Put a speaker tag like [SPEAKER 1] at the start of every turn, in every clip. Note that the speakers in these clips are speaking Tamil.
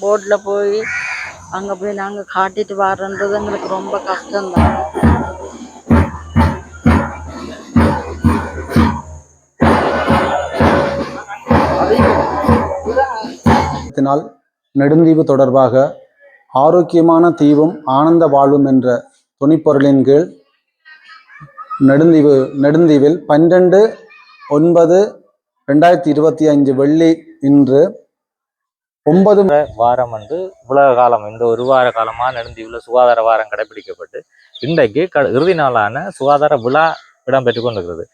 [SPEAKER 1] போட்டில் போய் அங்கே போய் நாங்கள் காட்டிட்டு வர்றன்றது எங்களுக்கு ரொம்ப கஷ்டம்தான்.
[SPEAKER 2] தினால் நெடுந்தீவு தொடர்பாக ஆரோக்கியமான தீவும் ஆனந்த வாழ்வும் என்ற துணிப்பொருளின் கீழ் நெடுந்தீவு நெடுந்தீவில் பன்னிரெண்டு ஒன்பது ரெண்டாயிரத்தி இருபத்தி அஞ்சு வெள்ளி இன்று ஒன்பது
[SPEAKER 3] வாரம் வந்து உலக காலம் இந்த ஒரு வார காலமா நெடுந்தீவுல சுகாதார வாரம் கடைபிடிக்கப்பட்டு இன்றைக்கு க இறுதி நாளான சுகாதார விழா இடம்பெற்றுக் கொண்டிருக்கிறது.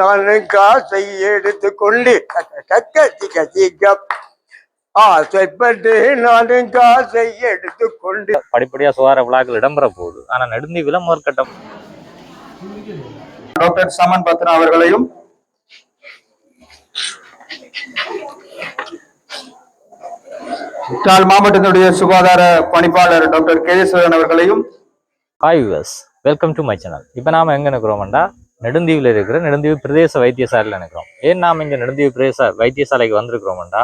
[SPEAKER 4] நான் காசை எடுத்து கொண்டு கக்க ஆசைப்பட்டு நான் காசை எடுத்து கொண்டு
[SPEAKER 3] படிப்படியா சுகாதார விழாக்கள் இடம்பெற போகுது ஆனா நெடுந்தீவுல முதற்கட்டம்
[SPEAKER 5] டாக்டர் சமன் பத்ரா அவர்களையும் யாழ் மாவட்டத்தினுடைய சுகாதார பணிப்பாளர் டாக்டர் கேதீஸ்வரன் அவர்களையும்
[SPEAKER 3] hi viewers welcome to my channel இப்போ நாம எங்க நிற்கிறோம்டா நெடுந்தீவில் இருக்கிற நெடுந்தீவு பிரதேச வைத்தியசாலையில் நிற்கிறோம் ஏன் நாம் இங்க நெடுந்தீவு பிரதேச வைத்தியசாலைக்கு வந்திருக்கிறோம்டா?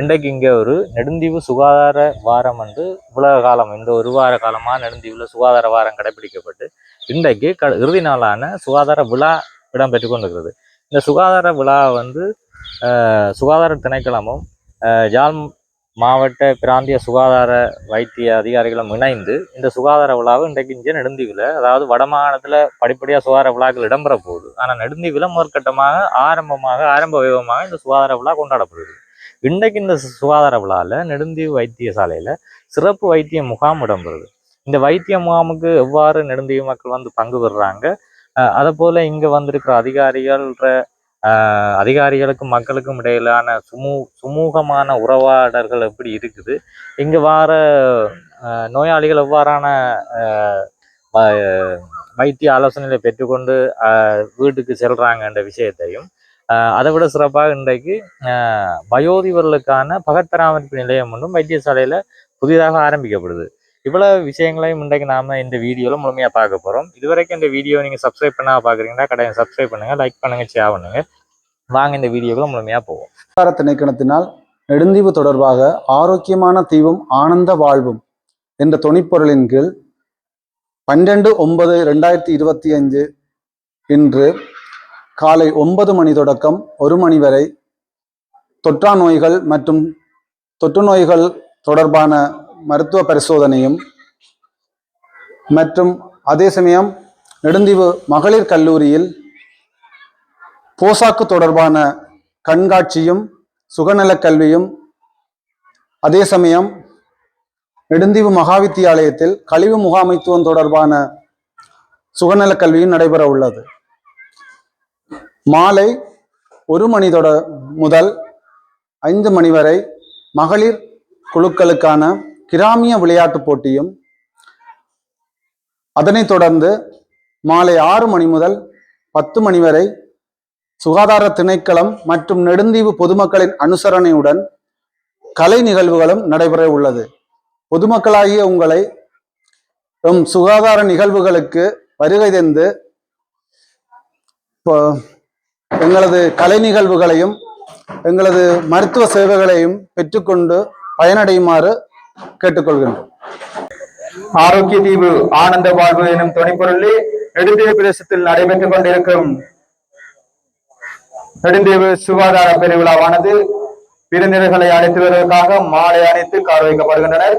[SPEAKER 3] இன்றைக்கு இங்கே ஒரு நெடுந்தீவு சுகாதார வாரம் வந்து உலக காலம் இந்த ஒரு வார காலமா நெடுந்தீவுல சுகாதார வாரம் கடைபிடிக்கப்பட்டு இன்றைக்கு க இறுதி நாளான சுகாதார விழா இடம்பெற்று கொண்டிருக்கிறது. இந்த சுகாதார விழா வந்து சுகாதார திணைக்களமும் ஜால் மாவட்ட பிராந்திய சுகாதார வைத்திய அதிகாரிகளும் இணைந்து இந்த சுகாதார விழாவை இன்றைக்கு இங்கே நெடுந்தீவில் அதாவது வடமாகாணத்தில் படிப்படியாக சுகாதார விழாக்கள் இடம்பெற போகுது. ஆனால் நெடுந்தீவில் முதற்கட்டமாக ஆரம்பமாக ஆரம்ப வைபவமாக இந்த சுகாதார விழா கொண்டாடப்படுது இன்றைக்கு இந்த சுகாதார விழாவில் நெடுந்தீவு வைத்தியசாலையில் சிறப்பு வைத்திய முகாம் இடம்பெறுது. இந்த வைத்திய முகாமுக்கு எவ்வாறு நெடுந்தீவு மக்கள் வந்து பங்கு பெறுறாங்க அதை போல் இங்கே வந்திருக்கிற அதிகாரிகள்ன்ற அதிகாரிகளுக்கும் மக்களுக்கும் இடையிலான சுமூ சுமூகமான உறவாடல்கள் எப்படி இருக்குது? இங்கே வார நோயாளிகள் எவ்வாறான வைத்திய ஆலோசனைகளை பெற்றுக்கொண்டு வீட்டுக்கு செல்கிறாங்கன்ற விஷயத்தையும் அதை விட சிறப்பாக இன்றைக்கு ஆஹ் வயோதிபர்களுக்கான பகற்பராமரிப்பு நிலையம் ஒன்றும் வைத்தியசாலையில புதிதாக ஆரம்பிக்கப்படுது. இவ்வளவு விஷயங்களையும் இன்றைக்கு நாம இந்த வீடியோல முழுமையா பார்க்க போறோம். இதுவரைக்கும் இந்த வீடியோ நீங்க சப்ஸ்கிரைப் பண்ணா பாக்குறீங்கன்னா கடையை சப்ஸ்கிரைப் பண்ணுங்க லைக் பண்ணுங்க ஷேர் பண்ணுங்க. வாங்க இந்த வீடியோக்குள்ள முழுமையா போவோம்.
[SPEAKER 2] சுகாதார திணைக்கணத்தினால் நெடுந்தீவு தொடர்பாக ஆரோக்கியமான தீவும் ஆனந்த வாழ்வும் என்ற துணிப்பொருளின் கீழ் பன்னிரண்டு ஒன்பது ரெண்டாயிரத்தி இருபத்தி அஞ்சு இன்று காலை ஒன்பது மணி தொடக்கம் ஒரு மணி வரை. தொற்றா நோய்கள் மற்றும் தொற்று நோய்கள் தொடர்பான மருத்துவ பரிசோதனையும் மற்றும் அதே சமயம் நெடுந்தீவு மகளிர் கல்லூரியில் போசாக்கு தொடர்பான கண்காட்சியும் சுகநலக் கல்வியும் அதே சமயம் நெடுந்தீவு மகாவித்தியாலயத்தில் கழிவு முகாமைத்துவம் தொடர்பான சுகநலக் கல்வியும் நடைபெற உள்ளது மாலை ஒரு மணி தொட முதல் ஐந்து மணி வரை மகளிர் குழுக்களுக்கான கிராமிய விளையாட்டுப் போட்டியும் அதனைத் தொடர்ந்து மாலை ஆறு மணி முதல் பத்து மணி வரை சுகாதார திணைக்களம் மற்றும் நெடுந்தீவு பொதுமக்களின் அனுசரணையுடன் கலை நிகழ்வுகளும் நடைபெற உள்ளது. பொதுமக்களாகிய உங்களை எம் சுகாதார நிகழ்வுகளுக்கு வருகை தந்து இப்போ எங்களது கலை நிகழ்வுகளையும் எங்களது மருத்துவ சேவைகளையும் பெற்றுக்கொண்டு பயனடையுமாறு கேட்டுக்கொள்கின்றோம்.
[SPEAKER 5] ஆரோக்கிய தீவு ஆனந்த வாழ்வு எனும் துணைப்பொருளில் நெடுந்தீவு பிரதேசத்தில் நடைபெற்றுக் கொண்டிருக்கும் நெடுந்தீவு சுகாதார பெருவிழாவானது விருந்தினர்களை அழைத்து வருவதற்காக மாலை அணைத்து கார் வைக்கப்படுகின்றனர்.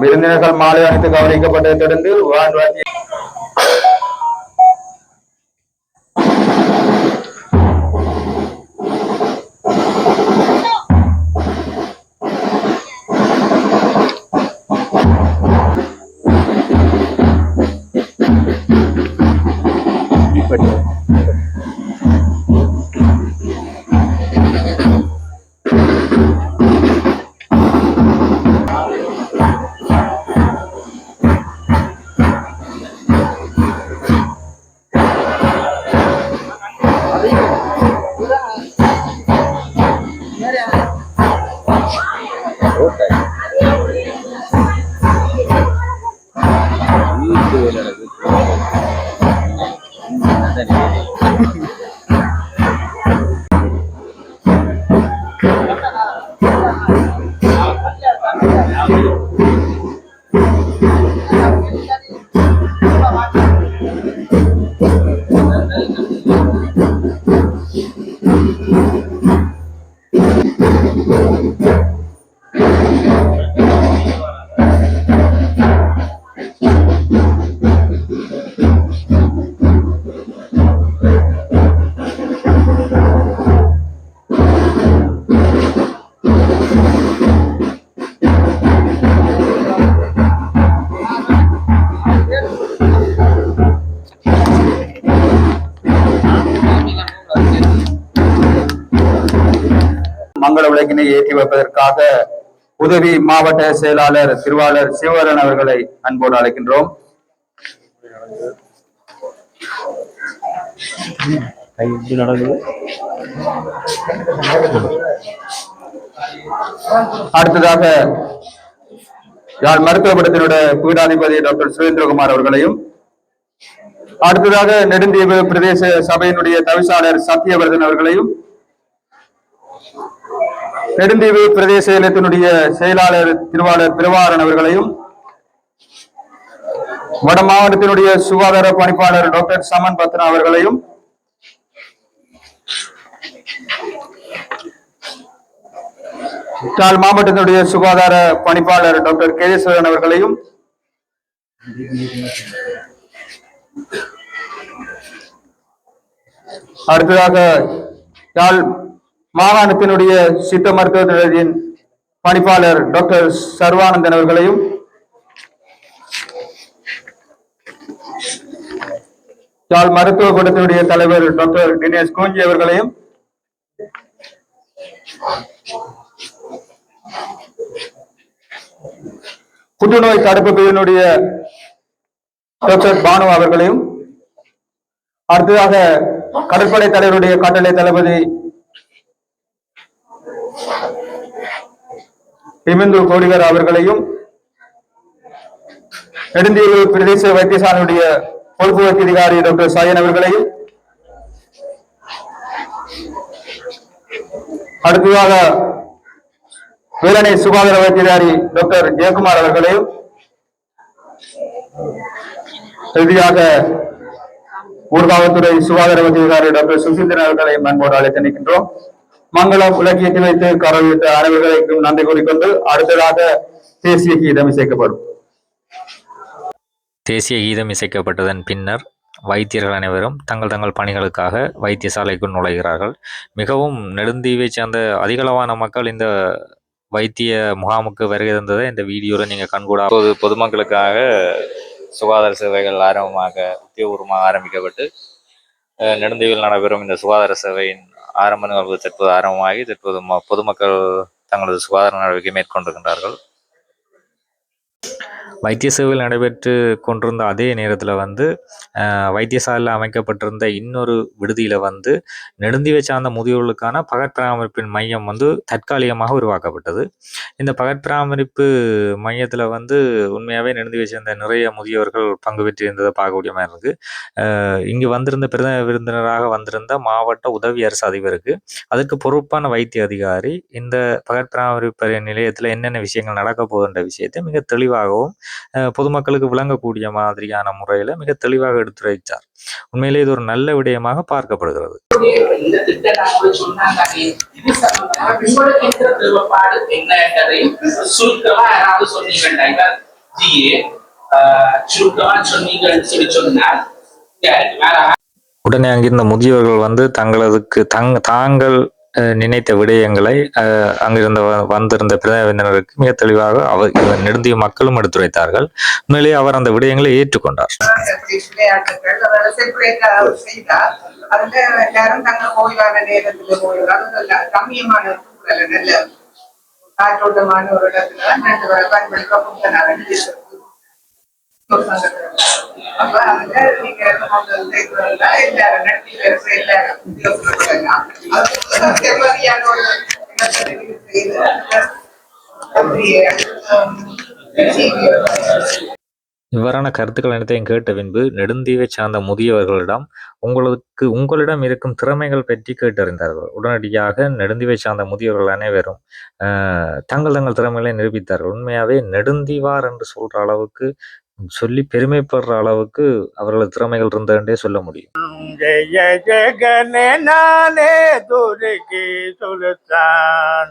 [SPEAKER 5] விருந்தினர்கள் மாலை அணித்து கவனிக்கப்பட்டதை தொடர்ந்து வான் வாத்திய நடக்குது விளக்கினை ஏற்றி வைப்பதற்காக உதவி மாவட்ட செயலாளர் திருவாளர் சிவகரன் அவர்களை அன்போடு அழைக்கின்றோம். அடுத்ததாக யாழ் மருத்துவமன்றத்தினுடைய பீடாதிபதி டாக்டர் சுரேந்திரகுமார் அவர்களையும் அடுத்ததாக நெடுந்தீவு பிரதேச சபையினுடைய தவிசாளர் சத்தியவர்தன் அவர்களையும் நெடுந்தீவு பிரதேச செயலகத்தினுடைய செயலாளர் திருவாளர் பிரபாகரன் அவர்களையும் வட மாவட்டத்தினுடைய சுகாதார பணிப்பாளர் டாக்டர் சமன் பத்ரா அவர்களையும் யாழ் மாவட்டத்தினுடைய சுகாதார பணிப்பாளர் டாக்டர் கேதீஸ்வரன் அவர்களையும் அடுத்ததாக யாழ் மாகாணத்தினுடைய சித்த மருத்துவ மருத்துவத்தின் பணிப்பாளர் டாக்டர் சர்வானந்தன் அவர்களையும் யாழ் மருத்துவ கூட்டத்தினுடைய தலைவர் டாக்டர் தினேஷ் கோஞ்சி அவர்களையும் புற்றுநோய் தடுப்பு பிரிவினுடைய டாக்டர் பானு அவர்களையும் அடுத்ததாக கடற்படை தலைவருடைய கட்டளை தளபதி பிமிந்து கோடிகர் அவர்களையும் நெடுந்தீவு பிரதேச வைத்தியசாலையுடைய பொறுப்பு வைத்திய அதிகாரி டாக்டர் சாயன் அவர்களையும் அடுத்ததாக வேலனை சுகாதார வைத்தியதாரி டாக்டர் ஜெயக்குமார் அவர்களையும் இறுதியாக ஊர்காவல்துறை சுகாதார வைத்தியதாரி டாக்டர் சுசீந்திரன் அவர்களையும் அன்போடு அழைத்து நிற்கின்றோம். மங்களம் விளக்கியத்தை வைத்து கரவித்த அனைவர்களுக்கும் நன்றி கூறிக்கொண்டு அடுத்ததாக தேசிய கீதம் இசைக்கப்படும்.
[SPEAKER 3] தேசிய கீதம் இசைக்கப்பட்டதன் பின்னர் வைத்தியர்கள் அனைவரும் தங்கள் தங்கள் பணிகளுக்காக வைத்தியசாலைக்குள் நுழைகிறார்கள். மிகவும் நெடுந்தீவைச் சேர்ந்த அதிகளவான மக்கள் இந்த வைத்திய முகாமுக்கு வருகை தந்ததை இந்த வீடியோவில் நீங்கள் கண்கூடா பொது பொதுமக்களுக்காக சுகாதார சேவைகள் ஆரம்பமாக உத்தியோகபூர்வமாக ஆரம்பிக்கப்பட்டு நெடுந்தீவில் நடைபெறும் இந்த சுகாதார சேவையின் ஆரம்ப நிகழ்வு தற்போது ஆரம்பமாகி தற்போது ம- பொதுமக்கள் தங்களது சுகாதார நடவடிக்கை மேற்கொண்டிருக்கின்றார்கள். வைத்திய சேவையில் நடைபெற்று கொண்டிருந்த அதே நேரத்தில் வந்து வைத்தியசாலையில் அமைக்கப்பட்டிருந்த இன்னொரு விடுதியில் வந்து நெடுந்தீவை சார்ந்த முதியோர்களுக்கான பகற்பராமரிப்பின் மையம் வந்து தற்காலிகமாக உருவாக்கப்பட்டது. இந்த பகற்பராமரிப்பு மையத்தில் வந்து உண்மையாகவே நெடுந்தீவை சேர்ந்த நிறைய முதியோர்கள் பங்கு பெற்றிருந்ததை பார்க்கக்கூடிய மாதிரி இருக்குது இங்கே இங்கு வந்திருந்த பிரதம விருந்தினராக வந்திருந்த மாவட்ட உதவி அரசு அதிபருக்கு அதற்கு பொறுப்பான வைத்திய அதிகாரி இந்த பகற்பராமரிப்பு நிலையத்தில் என்னென்ன விஷயங்கள் நடக்க போகுதுன்ற விஷயத்தை மிக தெளிவாகவும் பொதுமக்களுக்கு விளங்கக்கூடிய மாதிரியான முறையில் மிக தெளிவாக எடுத்துரைத்தார். உண்மையிலே இது ஒரு நல்ல விடயமாக பார்க்கப்படுகிறது. உடனே அங்கிருந்த முதியவர்கள் வந்து தங்களதுக்கு தங் தாங்கள் நினைத்த விடயங்களை அங்கிருந்த வந்திருந்த பிரதிநிதியினருக்கு மிக தெளிவாக அவர் இவர் நெடுந்திய மக்களும் எடுத்துரைத்தார்கள். உண்மையிலேயே அவர் அந்த விடயங்களை ஏற்றுக்கொண்டார்.
[SPEAKER 6] காற்றோட்டமான ஒரு இடத்துல
[SPEAKER 3] இவ்வாறான கருத்துக்கள் அனைத்தையும் கேட்ட பின்பு நெடுந்தீவை சார்ந்த முதியவர்களிடம் உங்களுக்கு உங்களிடம் இருக்கும் திறமைகள் பற்றி கேட்டறிந்தார்கள். உடனடியாக நெடுந்தீவை சார்ந்த முதியவர்கள் அனைவரும் ஆஹ், தங்கள் தங்கள் திறமைகளை நிரூபித்தார்கள். உண்மையாவே நெடுந்தீவார் என்று சொல்ற அளவுக்கு சொல்லி பெருமைப்படுற அளவுக்கு அவர்களது திறமைகள் இருந்ததுன்றே சொல்ல முடியும்.
[SPEAKER 4] ஜெய ஜெகனே நானே துருகி சொல்லுத்தான்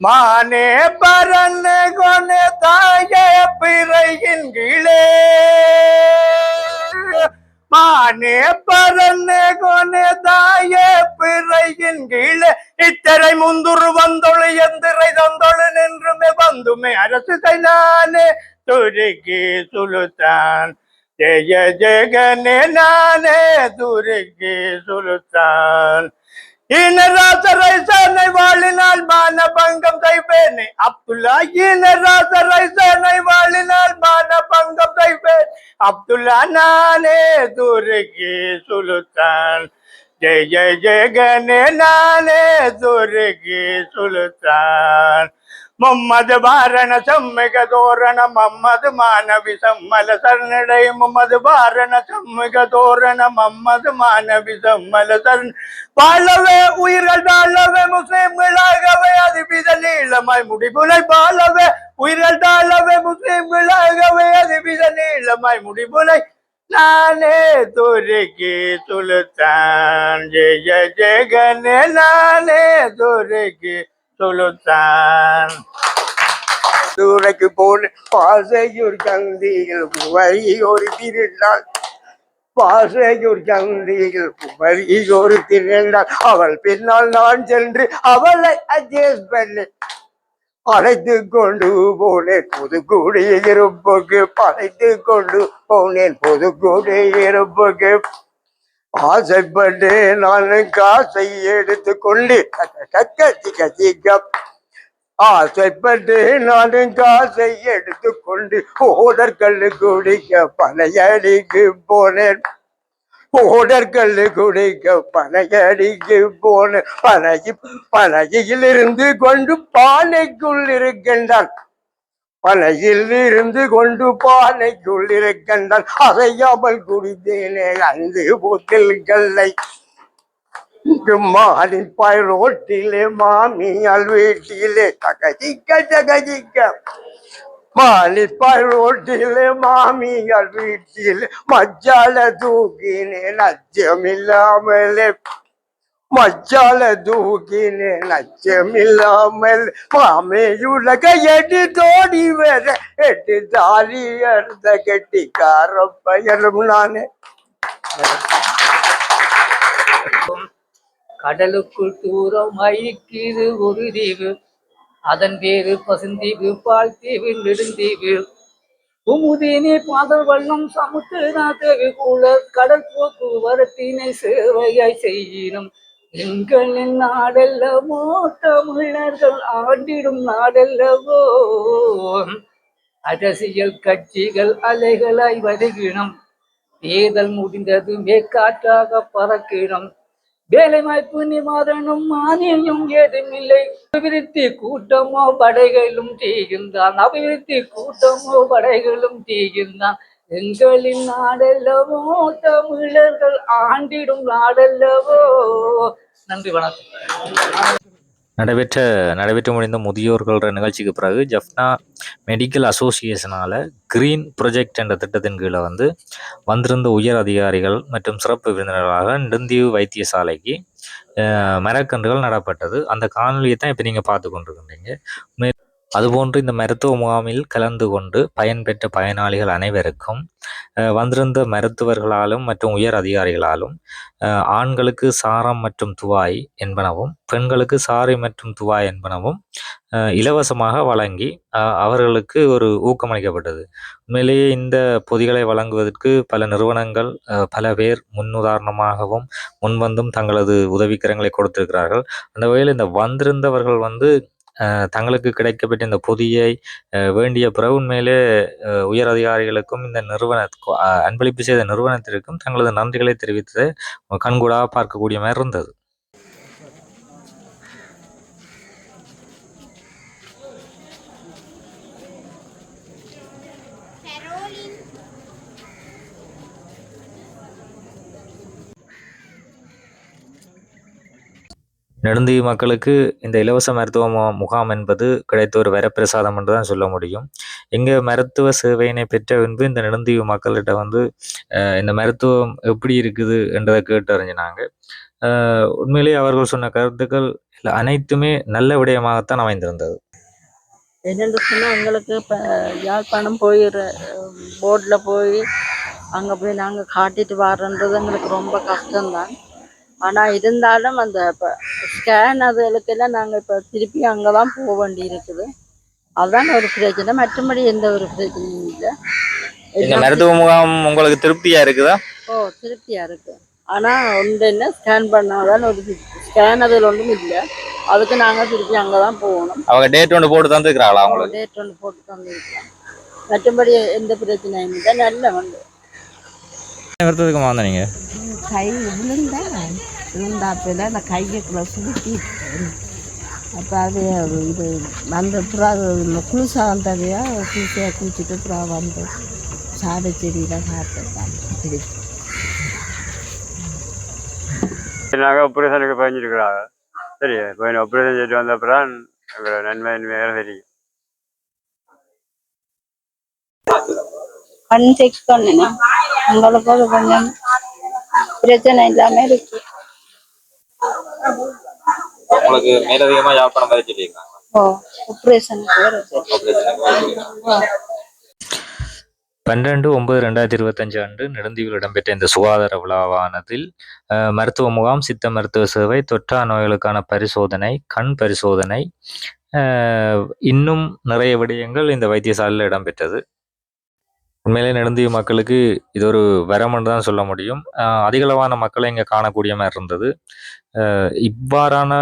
[SPEAKER 4] மானே பரன்னு கொனே தாயே பிறையின் கீழே. மானே பரன்னு கொனே தாயே பிறையின் கீழே. இத்தரை முந்துரு வந்தொழு எந்திரை தந்தொழு நின்றுமே வந்துமே அரசு நானே துருகி சுலுத்தான் ஜெய ஜெகனே நானே துருகி சுலுத்தான் ஈனராசரை சேனை வாழினால் மான பங்கம் செய்வேனே அப்துல்லா ஈனராசரை சேனை வாழினால் மான பங்கம் செய்வேன் அப்துல்லா நானே துருகி சுலுத்தான் ஜெய ஜெகனே நானே துருகி சுலுத்தான் மும்மது பாரண சம்மிக தோரண மம்மது மாணவி சம்மல சரணடை மும்மது பாரண சம்மிக தோரண மம்மது மாணவி சம்மல சரண் பாலவே உயிர்கள் தாழவே முஸ்லிம்களாகவே அதிபித நீளமாய் முடிபுலை பாலவே உயிர்கள் தாழவே முஸ்லிம்களாகவே அதிபித நீளமாய் முடிபுலை நானே துருக்கி துளுத்தான் ஜெய ஜெகனே நானே துருக்கி சுலுத்தான் தூரைக்கு போன பாசையூர் சந்தியில் வரி ஒரு திருநாள் பாசையூர் சந்தியில் வரி ஒரு திருநாள் அவள் பின்னால் நான் சென்று அவளை அட்ஜஸ்ட் பண்ணேன் அழைத்து கொண்டு போனேன். புதுக்குடி இருப்புக்கு அழைத்து கொண்டு போனேன். புதுக்குடி இருப்புக்கு ஆசைப்பட்டு நான் காசை எடுத்து கொண்டு ஆசைப்பட்டு நான் காசை எடுத்து கொண்டு ஓடற்கல் குடிக்க பனையடிக்கு போனேன். ஓடற்கல் குடிக்க பனையடிக்கு போனேன். பனைய பனையில் இருந்து கொண்டு பானைக்குள் இருக்கின்றான். பனையில் இருந்து கொண்டு பானைக்குள் இருக்கின்றான் அசையாமல் குடித்தேனே அங்கு அந்து புத்தில்களை மாடிப்பாய் ரோட்டிலே மாமியால் வீட்டிலே தகதிக்க தகதிக்க. மாலிப்பாய் ரோட்டிலே மாமியால் வீட்டிலே மஜால தூக்கினேன் அச்சமில்லாமலே. மஜால தூக்கினே நச்சமில்லாமல் மாமையுலக எட்டு தோடி வர எட்டு தாலி அறுத்த கெட்டிக்கார பயலும் நானே.
[SPEAKER 7] கடலுக்குள் தூரம் ஐக்கிது ஒரு தீவு. அதன் பேரு பசுந்தீவு பால் தீவு நெடுந்தீவு. குமுதினி பாதல் வண்ணம் சமுத்திரநாதகு கூட கடல் போக்குவரத்தினை சேவையாய் செய்யினும். எங்களின் நாடெல்லவோ தமிழர்கள் ஆண்டிடும் நாடெல்லவோ. அரசியல் கட்சிகள் அலைகளாய் வருகினம் தேர்தல் முடிந்தது மேற்காற்றாக பறக்கினம் வேலைவாய்ப்பு நிவாரணம் மானியம் ஏதுமில்லை. அபிவிருத்தி கூட்டமோ படைகளும் தீகின்றான் அபிவிருத்தி கூட்டமோ படைகளும் தீகின்றான் எங்களின் நாடல்லவோ தமிழர்கள் ஆண்டிடும் நாடல்லவோ. நன்றி வணக்கம்.
[SPEAKER 3] நடைபெற்ற நடைபெற்று முடிந்த முதியோர்கள்ன்ற நிகழ்ச்சிக்கு பிறகு ஜப்னா மெடிக்கல் அசோசியேஷனால் கிரீன் ப்ரொஜெக்ட் என்ற திட்டத்தின் கீழே வந்து வந்திருந்த உயர் அதிகாரிகள் மற்றும் சிறப்பு விருந்தினர்களாக நெடுந்தீவு வைத்தியசாலைக்கு மரக்கன்றுகள் நடப்பட்டது. அந்த காணொலியை தான் இப்போ நீங்கள் பார்த்து கொண்டிருக்கின்றீங்க. மே- அதுபோன்று இந்த மருத்துவ முகாமில் கலந்து கொண்டு பயன்பெற்ற பயனாளிகள் அனைவருக்கும் வந்திருந்த மருத்துவர்களாலும் மற்றும் உயர் அதிகாரிகளாலும் ஆண்களுக்கு சாரம் மற்றும் துவாய் என்பனவும் பெண்களுக்கு சாரி மற்றும் துவாய் என்பனவும் இலவசமாக வழங்கி அவர்களுக்கு ஒரு ஊக்கமளிக்கப்பட்டது. உண்மையிலேயே இந்த பொதிகளை வழங்குவதற்கு பல நிறுவனங்கள் பல பேர் முன்னுதாரணமாகவும் முன்வந்தும் தங்களது உதவிக்கரங்களை கொடுத்திருக்கிறார்கள். அந்த வகையில் இந்த வந்திருந்தவர்கள் வந்து தங்களுக்கு கிடைக்கப்பட்ட இந்த பொதியை அஹ், வேண்டிய பிறகு உண்மையிலே உயர் அதிகாரிகளுக்கும் இந்த நிறுவன அன்பளிப்பு செய்த நிறுவனத்திற்கும் தங்களது நன்றிகளை தெரிவித்ததை கண்கூடாக பார்க்கக்கூடிய மாதிரி இருந்தது. நெடுந்தீவு மக்களுக்கு இந்த இலவச மருத்துவ முகாம் என்பது கிடைத்த ஒரு வரப்பிரசாதம் என்று தான் சொல்ல முடியும். இங்கே மருத்துவ சேவையினை பெற்ற பின்பு இந்த நெடுந்தீவு மக்கள்கிட்ட வந்து இந்த மருத்துவம் எப்படி இருக்குது என்றதை கேட்டு அறிஞ்சினாங்க. உண்மையிலேயே அவர்கள் சொன்ன கருத்துக்கள் இல்லை அனைத்துமே நல்ல விடயமாகத்தான் அமைந்திருந்தது.
[SPEAKER 1] என்னென்று சொன்னால் எங்களுக்கு இப்போ யாழ்ப்பாணம் போய் போர்டில் போய் அங்கே போய் நாங்கள் காட்டிட்டு வர்றன்றது எங்களுக்கு ரொம்ப கஷ்டம்தான். ஆனால் இருந்தாலும் அந்த இப்போ ஸ்கேன் அதுகளுக்கெல்லாம் நாங்கள் இப்போ திருப்பி அங்கே தான் போக வேண்டி இருக்குது அதுதான் ஒரு பிரச்சனை. மற்றபடி எந்த ஒரு பிரச்சனையும் இல்லை.
[SPEAKER 3] இந்த மருத்துவ முகாம் உங்களுக்கு திருப்தியா இருக்குதா?
[SPEAKER 1] ஓ திருப்தியாக இருக்குது ஆனால் ஒன்று என்ன ஸ்கேன் பண்ணாதான் ஒரு ஸ்கேன் அதில் ஒன்றும் இல்லை. அதுக்கு நாங்கள் திருப்பி அங்கே தான் போகணும்.
[SPEAKER 3] அவங்க டேட் ஒன்று போட்டு தந்துருக்கிறாங்களா அவங்களுக்கு
[SPEAKER 1] டேட் ஒன்று போட்டு தந்துருக்கலாம் மற்றபடி எந்த பிரச்சனையும் இல்லை. நல்ல வந்து.
[SPEAKER 3] வந்த நீங்க
[SPEAKER 8] கை விழுந்தா விழுந்தாப்பில் அந்த கையக்குள்ள சுருட்டி அப்போ அது இது வந்த அப்புறம் குளிசா வந்ததையா? குளிசா குளிச்சுட்டு அப்புறம் வந்து சாத செடியில் காட்டுதான் திருப்பி
[SPEAKER 9] நாங்கள் ஆப்ரேஷனுக்கு பயஞ்சிருக்கிறாங்க சரி இப்போ ஆப்ரேஷன் செய்து வந்த அப்புறம் எங்களோட நன்மை வேறு தெரியும்.
[SPEAKER 10] கண் செக் பண்ணணும் உங்களுக்கு கொஞ்சம் பிரச்சனை இல்லாம இருக்கு.
[SPEAKER 3] உங்களுக்கு மேலதிகமா யாழ்ப்பாணம் வரை சொல்லியிருக்காங்க? பன்னெண்டு ஒன்பது ரெண்டாயிரத்தி இருபத்தஞ்சு அன்று நெடுந்தீவில் இடம்பெற்ற இந்த சுகாதார விழாவானதில் அஹ், மருத்துவ முகாம் சித்த மருத்துவ சேவை தொற்றா நோய்களுக்கான பரிசோதனை கண் பரிசோதனை இன்னும் நிறைய விடயங்கள் இந்த வைத்தியசாலையில் இடம்பெற்றது. உண்மையிலே நெடுந்தீவு மக்களுக்கு இது ஒரு வரம்னு தான் சொல்ல முடியும். அதிகளவான மக்களை இங்கே காணக்கூடிய மாதிரி இருந்தது. இவ்வாறான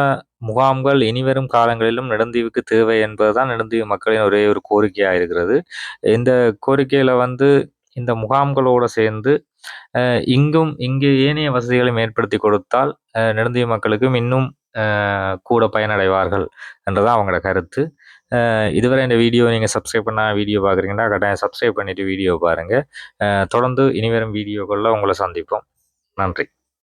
[SPEAKER 3] முகாம்கள் இனிவரும் காலங்களிலும் நெடுந்தீவுக்கு தேவை என்பதுதான் நெடுந்தீவு மக்களின் ஒரே ஒரு கோரிக்கையாக இருக்கிறது. இந்த கோரிக்கையில் வந்து இந்த முகாம்களோடு சேர்ந்து இங்கும் இங்கே ஏனைய வசதிகளையும் ஏற்படுத்தி கொடுத்தால் நெடுந்தீவு மக்களுக்கும் இன்னும் கூட பயனடைவார்கள் என்றதான் அவங்களோட கருத்து. இதுவரை இந்த வீடியோ நீங்கள் சப்ஸ்கிரைப் பண்ண வீடியோ பார்க்குறீங்கன்னா கட்டாயம் சப்ஸ்கிரைப் பண்ணிட்டு வீடியோ பாருங்கள் தொடர்ந்து இனிவரும் வீடியோக்களில் உங்களை சந்திப்போம். நன்றி.